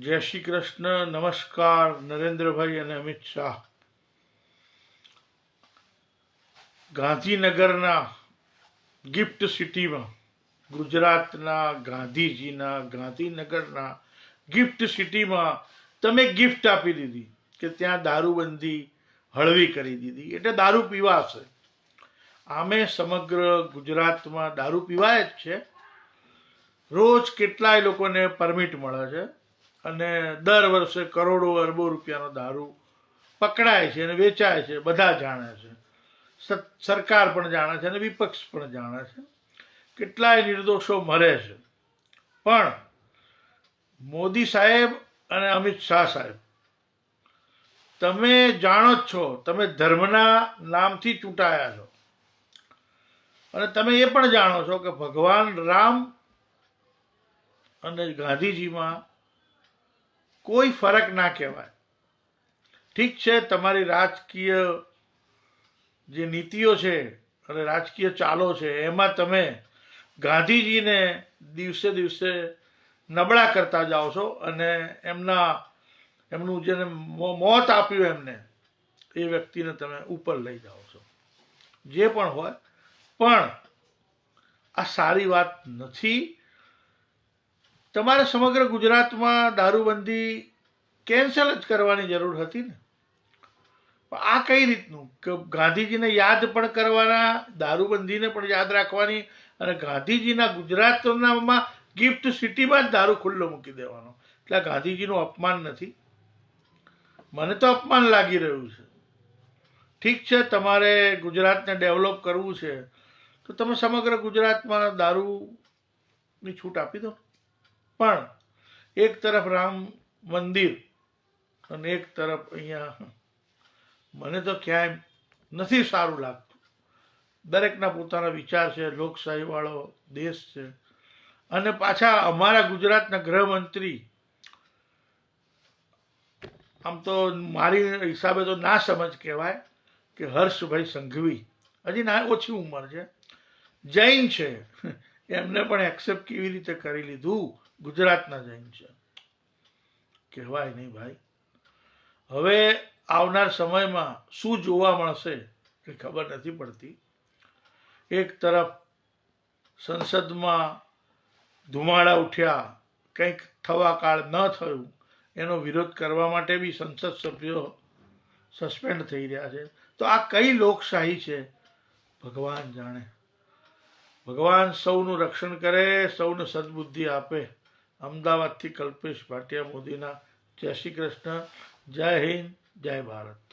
જય શ્રી કૃષ્ણ, નમસ્કાર, નરેન્દ્રભાઈ અને અમિત શાહ. ગાંધીનગરના ગિફ્ટ સિટીમાં, ગુજરાતના ગાંધીજીના ગાંધીનગરના ગિફ્ટ સિટીમાં તમે ગિફ્ટ આપી દીધી કે ત્યાં દારૂબંધી હળવી કરી દીધી. એટલે દારૂ પીવાશે આમે સમગ્ર ગુજરાતમાં દારૂ પીવાય જ છે. રોજ કેટલાય લોકોને પરમિટ મળે છે. અને દર વર્ષે કરોડો અરબો રૂપિયાનો દારૂ પકડાય છે અને વેચાય છે, બધા જાણે છે. સરકાર પણ જાણે છે અને વિપક્ષ પણ જાણે છે. કેટલાય નિર્દોષો મરે છે. પણ મોદી સાહેબ અને અમિત શાહ સાહેબ, તમે જાણો જ છો, તમે ધર્મના નામથી ચૂંટાયા છો. અને તમે એ પણ જાણો છો કે ભગવાન રામ અને ગાંધીજીમાં કોઈ ફરક ના કહેવાય. ઠીક છે, તમારી રાજકીય જે નીતિઓ છે અને રાજકીય ચાલો છે, એમાં તમે ગાંધીજીને દિવસે દિવસે નબળા કરતા જાઓ છો અને એમના, એમનું જેને મોત આપ્યું એમને, એ વ્યક્તિને તમે ઉપર લઈ જાઓ છો. જે પણ હોય, પણ આ સારી વાત નથી તમારે સમગ્ર ગુજરાતમાં દારૂબંધી કેન્સલ જ કરવાની જરૂર હતી ને? આ કઈ રીતનું? કે ગાંધીજીને યાદ પણ કરવાના, દારૂબંધીને પણ યાદ રાખવાની અને ગાંધીજીના ગુજરાતનામાં ગિફ્ટ સિટીમાં જ દારૂ ખુલ્લો મૂકી દેવાનો. એટલે ગાંધીજીનું અપમાન નથી. મને તો અપમાન લાગી રહ્યું છે. ઠીક છે, તમારે ગુજરાતને ડેવલપ કરવું છે. તો તમે સમગ્ર ગુજરાતમાં દારૂની છૂટ આપી દો પણ એક તરફ રામ મંદિર અને એક તરફ અહીંયા મને તો ક્યાંય નથી સારું લાગતું. દરેકના પોતાના વિચાર છે લોકશાહી વાળો દેશ છે. અને પાછા અમારા ગુજરાતના ગૃહમંત્રી, આમ તો મારી હિસાબે તો ના સમજ કહેવાય કે હર્ષભાઈ સંઘવી, હજી ના, ઓછી ઉંમર છે. જૈન છે. એમને પણ એક્સેપ્ટ કેવી રીતે કરી લીધું? ગુજરાતના જૈન છે. કહેવાય નહીં ભાઈ. હવે આવનાર સમયમાં શું જોવા મળશે એ ખબર નથી પડતી. એક તરફ સંસદમાં ધુમાડા ઉઠ્યા, કંઈક થવા કાળ ન થયું, એનો વિરોધ કરવા માટે બી સંસદ સભ્યો સસ્પેન્ડ થઈ રહ્યા છે. તો આ કઈ લોકશાહી છે? ભગવાન જાણે. ભગવાન સૌનું રક્ષણ કરે, સૌને સદબુદ્ધિ આપે. અમદાવાદથી કલ્પેશ ભાટિયા મોદીના. જય શ્રી કૃષ્ણ જય હિન્દ જય ભારત.